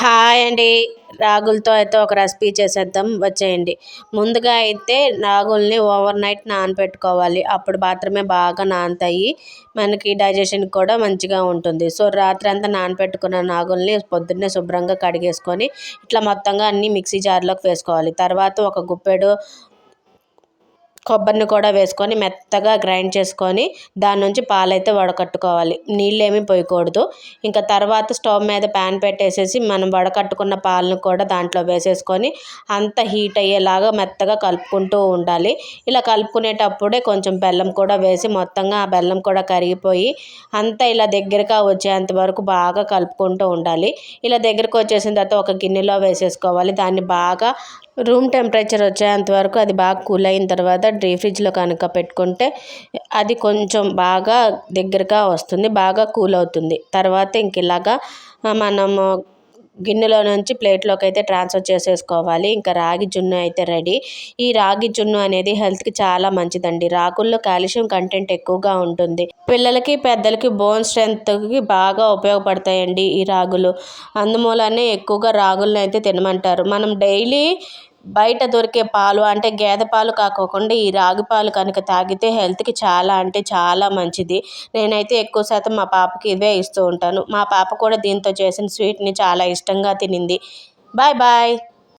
Hi అండి. రాగులతో అయితే ఒక రెసిపీ చేసేద్దాం. వచ్చేయండి. ముందుగా అయితే రాగుల్ని ఓవర్ నైట్ నానబెట్టుకోవాలి అప్పుడు మాత్రమే బాగా నానతాయి. మనకి డైజెషన్ కూడా మంచిగా ఉంటుంది. సో రాత్రి అంతా నానబెట్టుకున్న నాగుల్ని పొద్దున్నే శుభ్రంగా కడిగేసుకొని ఇట్లా మొత్తంగా అన్నీ మిక్సీ జార్లోకి వేసుకోవాలి. తర్వాత ఒక గుప్పెడు కొబ్బరిని కూడా వేసుకొని మెత్తగా గ్రైండ్ చేసుకొని దాని నుంచి పాలైతే వడకట్టుకోవాలి. నీళ్ళు ఏమీ పోయకూడదు. ఇంకా తర్వాత స్టవ్ మీద ప్యాన్ పెట్టేసేసి మనం వడకట్టుకున్న పాలను కూడా దాంట్లో వేసేసుకొని అంత హీట్ అయ్యేలాగా మెత్తగా కలుపుకుంటూ ఉండాలి. ఇలా కలుపుకునేటప్పుడే కొంచెం బెల్లం కూడా వేసి మొత్తంగా ఆ బెల్లం కూడా కరిగిపోయి అంతా ఇలా దగ్గరగా వచ్చేంత వరకు బాగా కలుపుకుంటూ ఉండాలి. ఇలా దగ్గరకు వచ్చేసిన తర్వాత ఒక గిన్నెలో వేసేసుకోవాలి. దాన్ని బాగా రూమ్ టెంపరేచర్ వచ్చేంత వరకు అది బాగా కూల్ అయిన తర్వాత డ్రీ ఫ్రిడ్జ్లో కనుక పెట్టుకుంటే అది కొంచెం బాగా దగ్గరగా వస్తుంది బాగా కూల్ అవుతుంది. తర్వాత ఇంక ఇలాగా మనము గిన్నెలో నుంచి ప్లేట్లోకి అయితే ట్రాన్స్ఫర్ చేసేసుకోవాలి. ఇంకా రాగి జున్ను అయితే రెడీ. ఈ రాగి జున్ను అనేది హెల్త్కి చాలా మంచిదండి. రాగుల్లో కాల్షియం కంటెంట్ ఎక్కువగా ఉంటుంది. పిల్లలకి పెద్దలకి బోన్ స్ట్రెంత్కి బాగా ఉపయోగపడతాయండి ఈ రాగులు. అందుమూలనే ఎక్కువగా రాగులను అయితే తినమంటారు. మనం డైలీ బయట దొరికే పాలు అంటే గేదె పాలు కాకోకుండా ఈ రాగి పాలు కనుక తాగితే హెల్త్కి చాలా అంటే చాలా మంచిది. నేనైతే ఎక్కువ శాతం మా పాపకి ఇవే ఇస్తూ ఉంటాను. మా పాప కూడా దీంతో చేసిన స్వీట్ని చాలా ఇష్టంగా తినింది. Bye bye.